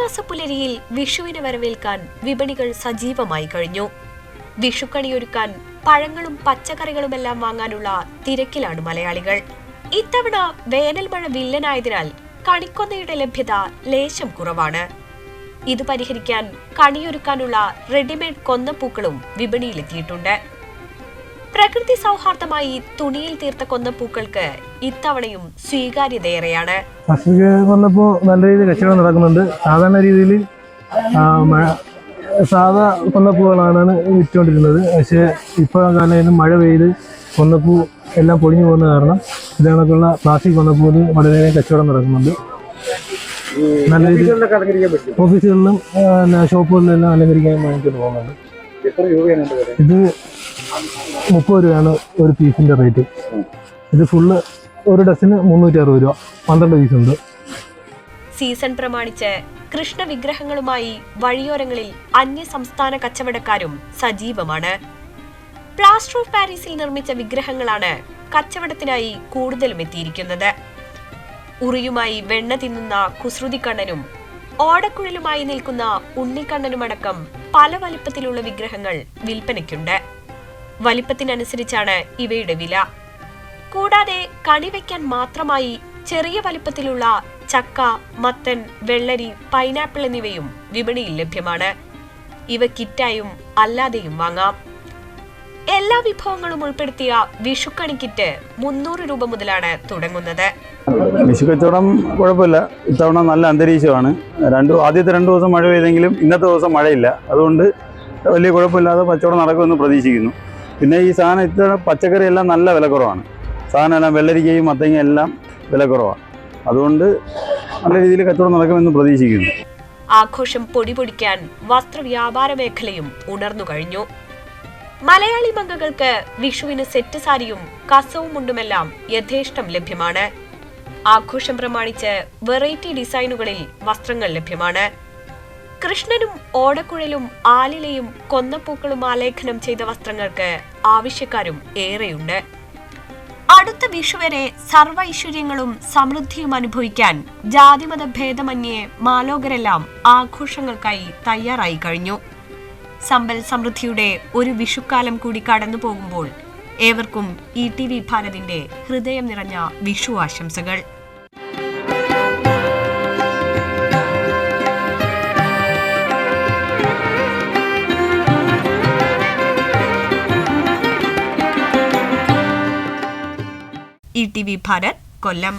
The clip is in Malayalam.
പുലരിയിൽ വിഷുവിനെ വരവേൽക്കാൻ വിപണികൾ സജീവമായി കഴിഞ്ഞു. വിഷുക്കണിയൊരുക്കാൻ പഴങ്ങളും പച്ചക്കറികളുമെല്ലാം വാങ്ങാനുള്ള തിരക്കിലാണ് മലയാളികൾ. ഇത്തവണ വേനൽ മഴ വില്ലനായതിനാൽ കണിക്കൊന്നയുടെ ലഭ്യത ലേശം കുറവാണ്. ഇത് പരിഹരിക്കാൻ കണിയൊരുക്കാനുള്ള റെഡിമെയ്ഡ് കൊന്നപ്പൂക്കളും വിപണിയിലെത്തിയിട്ടുണ്ട്. പ്രകൃതി സൗഹാർദ്ദമായി തുണിയിൽ തീർത്ത കൊന്നപ്പൂക്കൾക്ക് ഇത്തവണയും സ്വീകാര്യതയേറെയാണ്. വന്നപ്പോൾ നല്ല രീതിയിൽ കച്ചവടം നടക്കുന്നുണ്ട്. സാധാരണ രീതിയിൽ സാധാ കൊന്നപ്പൂകളാണ് വിറ്റുകൊണ്ടിരുന്നത്. പക്ഷേ ഇപ്പോൾ കാലം മഴ പെയ്ത് കൊന്നപ്പൂ എല്ലാം പൊളിഞ്ഞു പോകുന്ന കാരണം ഇതേക്കുള്ള പ്ലാസ്റ്റിക് കൊന്നപ്പൂവിൽ വളരെ കച്ചവടം നടക്കുന്നുണ്ട്. നല്ല രീതിയിൽ ഓഫീസുകളിലും ഷോപ്പുകളിലെല്ലാം ഷോപ്പുകളിലും എല്ലാം അലങ്കരിക്കാൻ വേണ്ടിയിട്ട് പോകുന്നുണ്ട്. ഇത് മുപ്പത് രൂപയാണ് ഒരു പീസിന്റെ റേറ്റ്. ഇത് ഫുള്ള് ഒരു ഡസന് മുന്നൂറ്റി അറുപത് രൂപ. പന്ത്രണ്ട് പീസ് ഉണ്ട് സീസൺ പ്രമാണിച്ച് കൃഷ്ണ വിഗ്രഹങ്ങളുമായി വഴിയോരങ്ങളിൽ അന്യ സംസ്ഥാന കച്ചവടക്കാരും സജീവമാണ്. പ്ലാസ്റ്റർ ഓഫ് പാരീസിൽ നിർമ്മിച്ച വിഗ്രഹങ്ങളാണ് കച്ചവടത്തിനായി കൂടുതലും എത്തിയിരിക്കുന്നത്. ഉറിയുമായി വെണ്ണ തിന്നുന്ന കുസൃതിക്കണ്ണനും ഓടക്കുഴലുമായി നിൽക്കുന്ന ഉണ്ണിക്കണ്ണനുമടക്കം പല വലിപ്പത്തിലുള്ള വിഗ്രഹങ്ങൾ വിൽപ്പനയ്ക്കുണ്ട്. വലിപ്പത്തിനനുസരിച്ചാണ് ഇവയുടെ വില. കൂടാതെ കണിവയ്ക്കാൻ മാത്രമായി ചെറിയ വലിപ്പത്തിലുള്ള ചക്ക മത്തൻ വെള്ളരി പൈനാപ്പിൾ എന്നിവയും വിപണിയിൽ ലഭ്യമാണ്. ഇവ കിറ്റായും അല്ലാതെയും വാങ്ങാം. എല്ലാ വിഭവങ്ങളും ഉൾപ്പെടുത്തിയ വിഷുക്കണി കിറ്റ് മുന്നൂറ് രൂപ മുതലാണ് തുടങ്ങുന്നത്. വിഷു കച്ചവടം കുഴപ്പമില്ല. ഇത്തവണ നല്ല അന്തരീക്ഷമാണ്. രണ്ട് ആദ്യത്തെ രണ്ട് ദിവസം മഴ പെയ്തെങ്കിലും ഇന്നത്തെ ദിവസം മഴയില്ല. അതുകൊണ്ട് വലിയ കുഴപ്പമില്ലാതെ കച്ചവടം നടക്കുമെന്ന് പ്രതീക്ഷിക്കുന്നു. പിന്നെ ഈ സാധനം ഇത്ര പച്ചക്കറി എല്ലാം നല്ല വിലക്കുറവാണ് സാധനം എല്ലാം വെള്ളരിക്കയും മത്തങ്ങ എല്ലാം വിലക്കുറവാണ് അതുകൊണ്ട് നല്ല രീതിയിൽ കച്ചവടം നടക്കുമെന്ന് പ്രതീക്ഷിക്കുന്നു. ആഘോഷം പൊടിപൊടിക്കാൻ വസ്ത്രവ്യാപാര മേഖലയും ഉണർന്നു കഴിഞ്ഞു. മലയാളി മംഗങ്ങൾക്ക് വിഷുവിന് സെറ്റ് സാരിയും കസവും മുണ്ടുമെല്ലാം യഥേഷ്ടം ലഭ്യമാണ്. ആഘോഷം പ്രമാണിച്ച് വെറൈറ്റി ഡിസൈനുകളിൽ വസ്ത്രങ്ങൾ ലഭ്യമാണ്. കൃഷ്ണനും ഓടക്കുഴലും ആലിലയും കൊന്നപ്പൂക്കളും ആലേഖനം ചെയ്ത വസ്ത്രങ്ങൾക്ക് ആവശ്യക്കാരും ഏറെയുണ്ട്. അടുത്ത വിഷു സർവൈശ്വര്യങ്ങളും സമൃദ്ധിയും അനുഭവിക്കാൻ ജാതിമത ഭേദമന്യേ മാലോകരെല്ലാം ആഘോഷങ്ങൾക്കായി തയ്യാറായി കഴിഞ്ഞു. സമ്പൽ സമൃദ്ധിയുടെ ഒരു വിഷുക്കാലം കൂടി കടന്നു പോകുമ്പോൾ ഏവർക്കും ഇ ടി വി ഭാരതിന്റെ ഹൃദയം നിറഞ്ഞ വിഷു ആശംസകൾ. E T V Bharat Kollam.